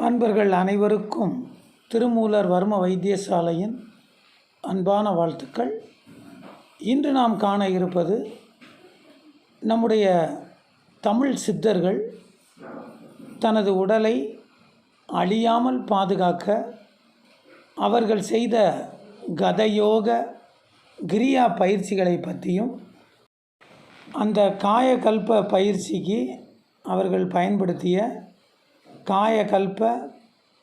அன்பர்கள் அனைவருக்கும் திருமூலர் வர்ம வைத்தியசாலையின் அன்பான வாழ்த்துக்கள். இன்று நாம் காண இருப்பது நம்முடைய தமிழ் சித்தர்கள் தனது உடலை அழியாமல் பாதுகாக்க அவர்கள் செய்த கதயோக கிரியா பயிற்சிகளை பற்றியும் அந்த காயகல்ப பயிற்சிக்கு அவர்கள் பயன்படுத்திய காயக்கல்ப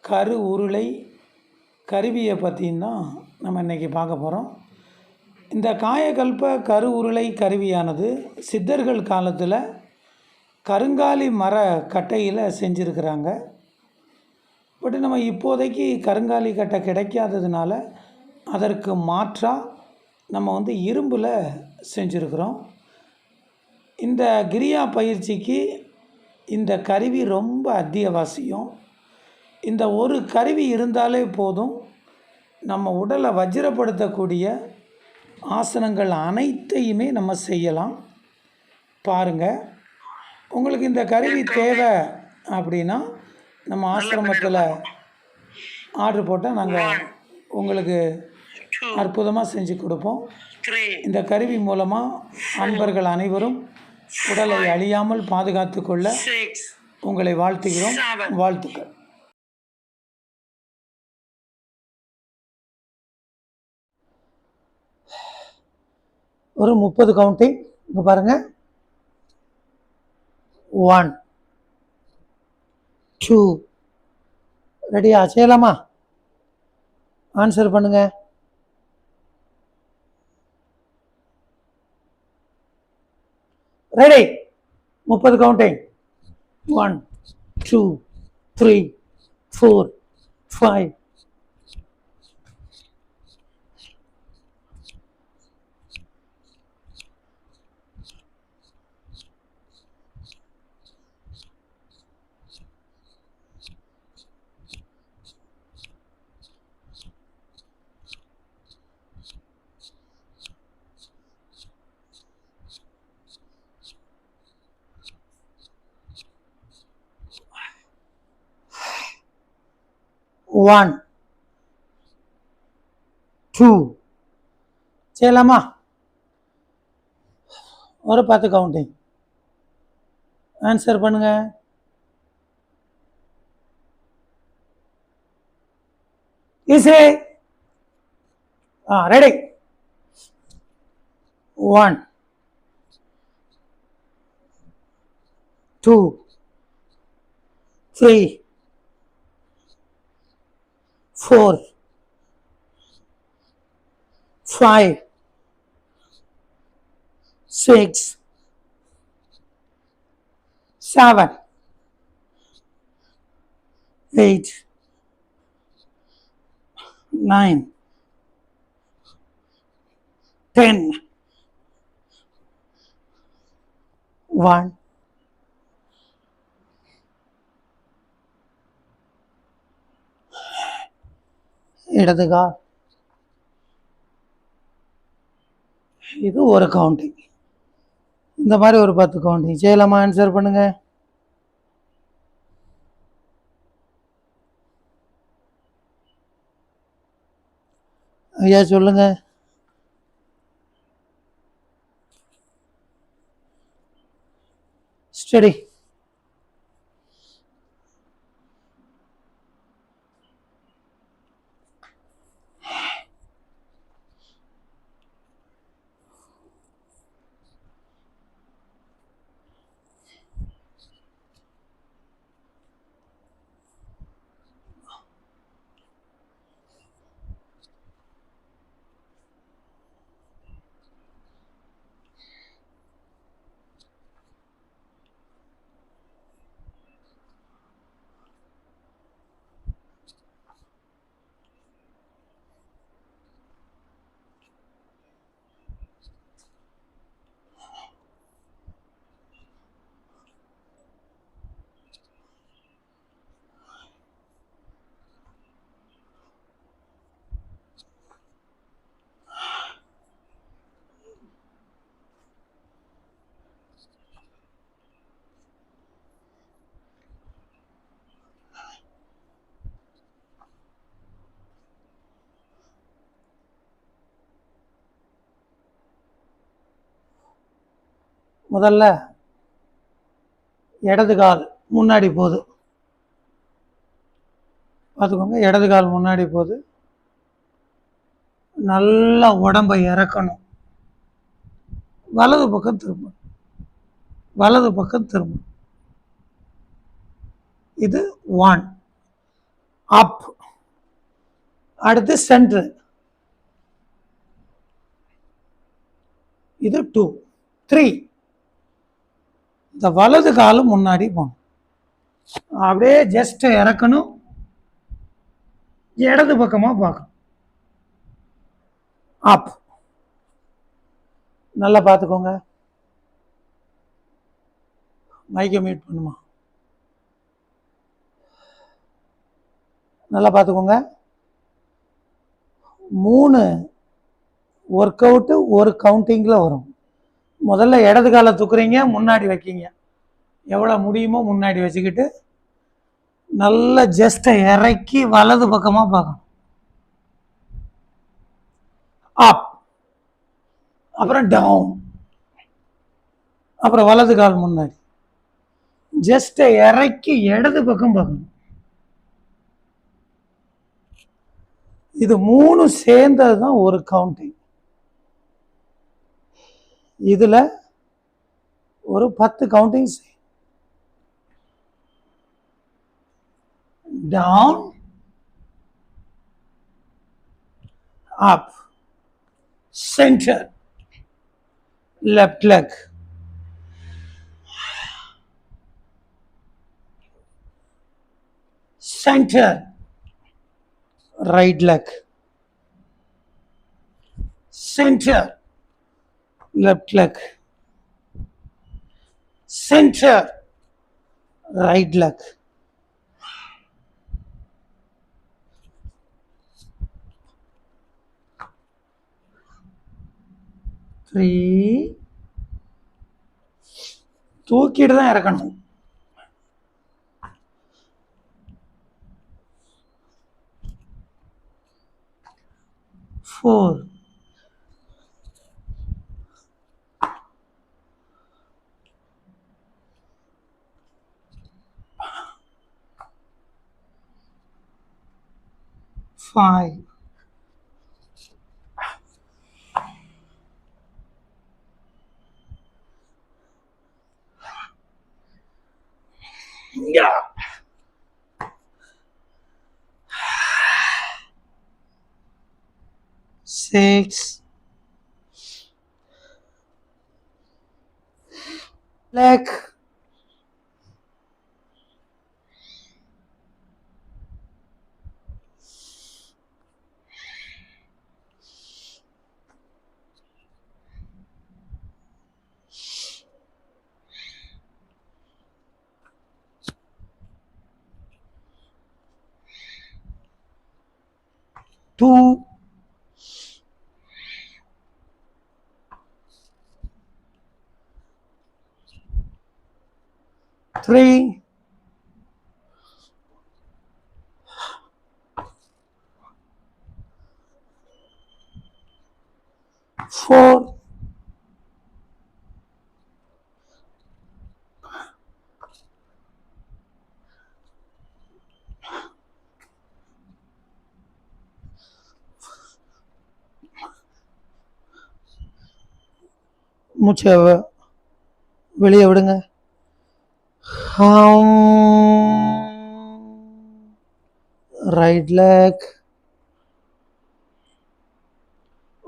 கரு உருளை கருவியை பற்றியும் தான் நம்ம இன்றைக்கி பார்க்க போகிறோம் இந்த காயக்கல்ப கரு உருளை கருவியானது சித்தர்கள் காலத்தில் கருங்காலி மர கட்டையில் செஞ்சுருக்கிறாங்க. பட் நம்ம இப்போதைக்கு கருங்காலி கட்டை கிடைக்காததுனால அதற்கு மாற்றாக நம்ம வந்து இரும்பில் செஞ்சுருக்கிறோம். இந்த கிரியா பயிற்சிக்கு இந்த கருவி ரொம்ப அத்தியாவசியம். இந்த ஒரு கருவி இருந்தாலே போதும். நம்ம உடலை வஜ்ரப்படுத்தக்கூடிய ஆசனங்கள் அனைத்தையுமே நம்ம செய்யலாம். பாருங்கள் உங்களுக்கு இந்த கருவி தேவை அப்படின்னா நம்ம ஆசிரமத்தில் ஆர்டர் போட்டால் நாங்கள் உங்களுக்கு அற்புதமாக செஞ்சு கொடுப்போம். இந்த கருவி மூலமாக அன்பர்கள் அனைவரும் உடலை அழியாமல் பாதுகாத்து கொள்ள உங்களை வாழ்த்துகிறோம். வாழ்த்துக்கள். ஒரு முப்பது கவுண்டிங் இங்கே பாருங்க. ஒன் டூ ரெடியா செய்யலாமா? ஆன்சர் பண்ணுங்க. ரெடி முப்பது counting one two three four five one two செய்யலாமா? ஒரு பத்து கவுண்டிங் ஆன்சர் பண்ணுங்க. இசை ஆ ready one two three four, five, six, seven, eight, nine, ten, one. இடதுகா? இது ஒரு கவுண்டிங் இந்த மாதிரி ஒரு பத்து கவுண்டிங் செய்யலாமா ஆன்சர் பண்ணுங்க. ஐயா சொல்லுங்க. ஸ்டடி முதல்ல இடது கால் முன்னாடி போகுது. பார்த்துக்கோங்க இடது கால் முன்னாடி போகுது. நல்லா உடம்பை இறக்கணும். வலது பக்கம் திரும்ப. வலது பக்கம் திரும்ப. இது ஒன் அப் அடுத்து சென்ட்ரு இது டூ த்ரீ இந்த வலது காலம் முன்னாடி போகணும். அப்படியே ஜஸ்ட் இறக்கணும். இடது பக்கமாக பார்க்கணும். ஆப் நல்லா பார்த்துக்கோங்க. மைக்கை மீட் பண்ணுமா? நல்லா பார்த்துக்கோங்க. மூணு ஒர்க் அவுட்டு ஒரு கவுண்டிங்கில் வரும். முதல்ல இடது காலை தூக்குறீங்க முன்னாடி வைக்கிங்க. எவ்வளோ முடியுமோ முன்னாடி வச்சுக்கிட்டு நல்ல ஜஸ்ட்டை இறக்கி வலது பக்கமாக பார்க்கணும். அப் அப்புறம் டவுன் அப்புறம் வலது கால் முன்னாடி. ஜஸ்ட்டை இறக்கி இடது பக்கம் பார்க்கணும். இது மூணு சேர்ந்தது தான் ஒரு கவுண்டிங் இதில் ஒரு பத்து counting down up centre left leg centre right leg. Center left leg center right leg three தூக்கிட்டு தான் இறக்கணும் four 5. Yeah. Six. Leg. Two, three, four, மூச்சை வெளியே விடுங்க. ரைட் லெக்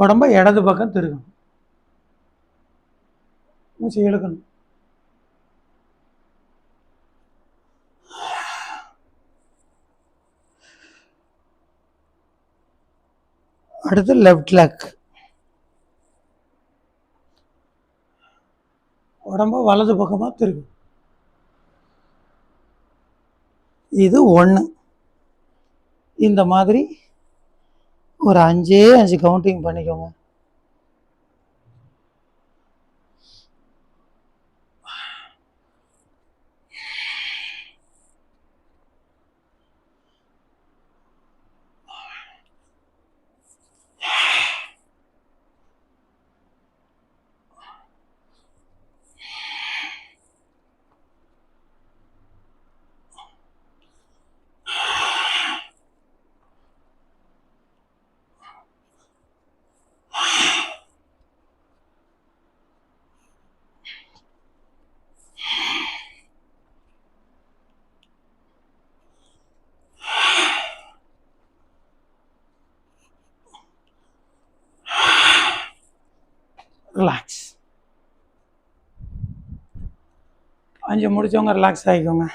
உடம்ப இடது பக்கம் திருகணும். மூச்சை இழுக்கணும். அடுத்து லெஃப்ட் லெக் உடம்பு வலது பக்கமாக திருகும். இது ஒன்று இந்த மாதிரி ஒரு அஞ்சே அஞ்சு கவுண்டிங் பண்ணிக்கோங்க. ரிலாக்ஸ் அஞ்சு முடிச்சவங்க ரிலாக்ஸ் ஆகிக்கோங்க